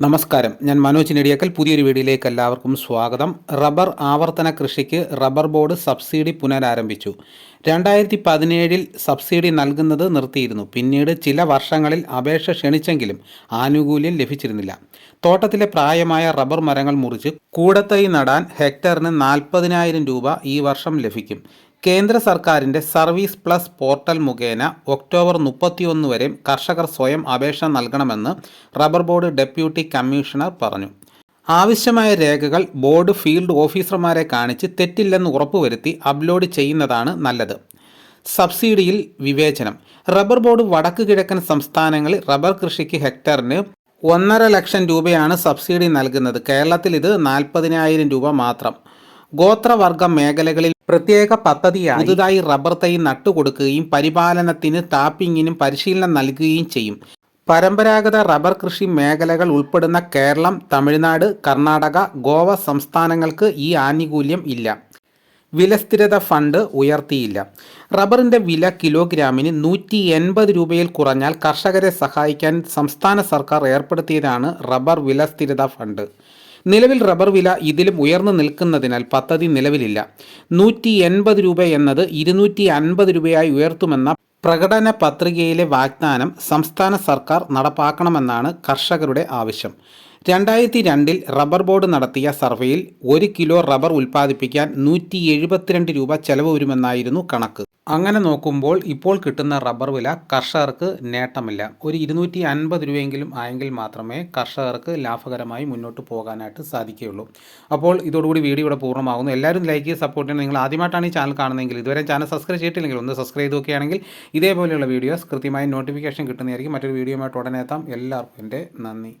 നമസ്കാരം. ഞാൻ മനോജ് നെടിയക്കൽ. പുതിയൊരു വീഡിയോയിലേക്ക് എല്ലാവർക്കും സ്വാഗതം. റബ്ബർ ആവർത്തന കൃഷിക്ക് റബ്ബർ ബോർഡ് സബ്സിഡി പുനരാരംഭിച്ചു. രണ്ടായിരത്തി പതിനേഴിൽ സബ്സിഡി നൽകുന്നത് നിർത്തിയിരുന്നു. പിന്നീട് ചില വർഷങ്ങളിൽ അപേക്ഷ ക്ഷണിച്ചെങ്കിലും ആനുകൂല്യം ലഭിച്ചിരുന്നില്ല. തോട്ടത്തിലെ പ്രായമായ റബ്ബർ മരങ്ങൾ മുറിച്ച് കൂടത്തൈ നടാൻ ഹെക്ടറിന് നാൽപ്പതിനായിരം രൂപ ഈ വർഷം ലഭിക്കും. കേന്ദ്ര സർക്കാരിന്റെ സർവീസ് പ്ലസ് പോർട്ടൽ മുഖേന ഒക്ടോബർ മുപ്പത്തിയൊന്ന് വരെ കർഷകർ സ്വയം അപേക്ഷ നൽകണമെന്ന് റബ്ബർ ബോർഡ് ഡെപ്യൂട്ടി കമ്മീഷണർ പറഞ്ഞു. ആവശ്യമായ രേഖകൾ ബോർഡ് ഫീൽഡ് ഓഫീസർമാരെ കാണിച്ച് തെറ്റില്ലെന്ന് ഉറപ്പുവരുത്തി അപ്ലോഡ് ചെയ്യുന്നതാണ് നല്ലത്. സബ്സിഡിയിൽ വിവേചനം. റബ്ബർ ബോർഡ് വടക്ക് കിഴക്കൻ സംസ്ഥാനങ്ങളിൽ റബ്ബർ കൃഷിക്ക് ഹെക്ടറിന് ഒന്നര ലക്ഷം രൂപയാണ് സബ്സിഡി നൽകുന്നത്. കേരളത്തിൽ ഇത് നാൽപ്പതിനായിരം രൂപ മാത്രം. ഗോത്രവർഗ മേഖലകളിൽ പ്രത്യേക പദ്ധതിയായി പുതുതായി റബ്ബർ തൈ നട്ടുകൊടുക്കുകയും പരിപാലനത്തിന് ടാപ്പിങ്ങിനും പരിശീലനം നൽകുകയും ചെയ്യും. പരമ്പരാഗത റബ്ബർ കൃഷി മേഖലകൾ ഉൾപ്പെടുന്ന കേരളം തമിഴ്നാട് കർണാടക ഗോവ സംസ്ഥാനങ്ങൾക്ക് ഈ ആനുകൂല്യം ഇല്ല. വിലസ്ഥിരത ഫണ്ട് ഉയർത്തിയില്ല. റബ്ബറിന്റെ വില കിലോഗ്രാമിന് നൂറ്റി എൺപത് രൂപയിൽ കുറഞ്ഞാൽ കർഷകരെ സഹായിക്കാൻ സംസ്ഥാന സർക്കാർ ഏർപ്പെടുത്തിയതാണ് റബ്ബർ വിലസ്ഥിരത ഫണ്ട്. നിലവിൽ റബ്ബർ വില ഇതിലും ഉയർന്നു നിൽക്കുന്നതിനാൽ പദ്ധതി നിലവിലില്ല. നൂറ്റി എൺപത് രൂപ എന്നത് ഇരുന്നൂറ്റി അൻപത് രൂപയായി ഉയർത്തുമെന്ന പ്രകടന പത്രികയിലെ വാഗ്ദാനം സംസ്ഥാന സർക്കാർ നടപ്പാക്കണമെന്നാണ് കർഷകരുടെ ആവശ്യം. രണ്ടായിരത്തി രണ്ടിൽ റബ്ബർ ബോർഡ് നടത്തിയ സർവേയിൽ ഒരു കിലോ റബ്ബർ ഉൽപ്പാദിപ്പിക്കാൻ നൂറ്റി എഴുപത്തിരണ്ട് രൂപ ചെലവ് വരുമെന്നായിരുന്നു കണക്ക്. അങ്ങനെ നോക്കുമ്പോൾ ഇപ്പോൾ കിട്ടുന്ന റബ്ബർ വില കർഷകർക്ക് നേട്ടമില്ല. ഒരു ഇരുന്നൂറ്റി അൻപത് രൂപയെങ്കിലും ആയെങ്കിൽ മാത്രമേ കർഷകർക്ക് ലാഭകരമായി മുന്നോട്ട് പോകാനായിട്ട് സാധിക്കുകയുള്ളൂ. അപ്പോൾ ഇതോടുകൂടി വീഡിയോ ഇവിടെ പൂർണമാകുന്നു. എല്ലാവരും ലൈക്ക് ചെയ്ത് സപ്പോർട്ട് ചെയ്യണം. നിങ്ങൾ ആദ്യമായിട്ടാണ് ഈ ചാനൽ കാണുന്നതെങ്കിൽ ഇതുവരെ ചാനൽ സബ്സ്ക്രൈബ് ചെയ്തിട്ടില്ലെങ്കിൽ ഒന്ന് സബ്സ്ക്രൈബ് ചെയ്ത് നോക്കുകയാണെങ്കിൽ ഇതേപോലെയുള്ള വീഡിയോസ് കൃത്യമായി നോട്ടിഫിക്കേഷൻ കിട്ടുന്നതായിരിക്കും. മറ്റൊരു വീഡിയോയുമായിട്ട് ഉടനെ എത്താം. എല്ലാവർക്കും എന്റെ നന്ദി.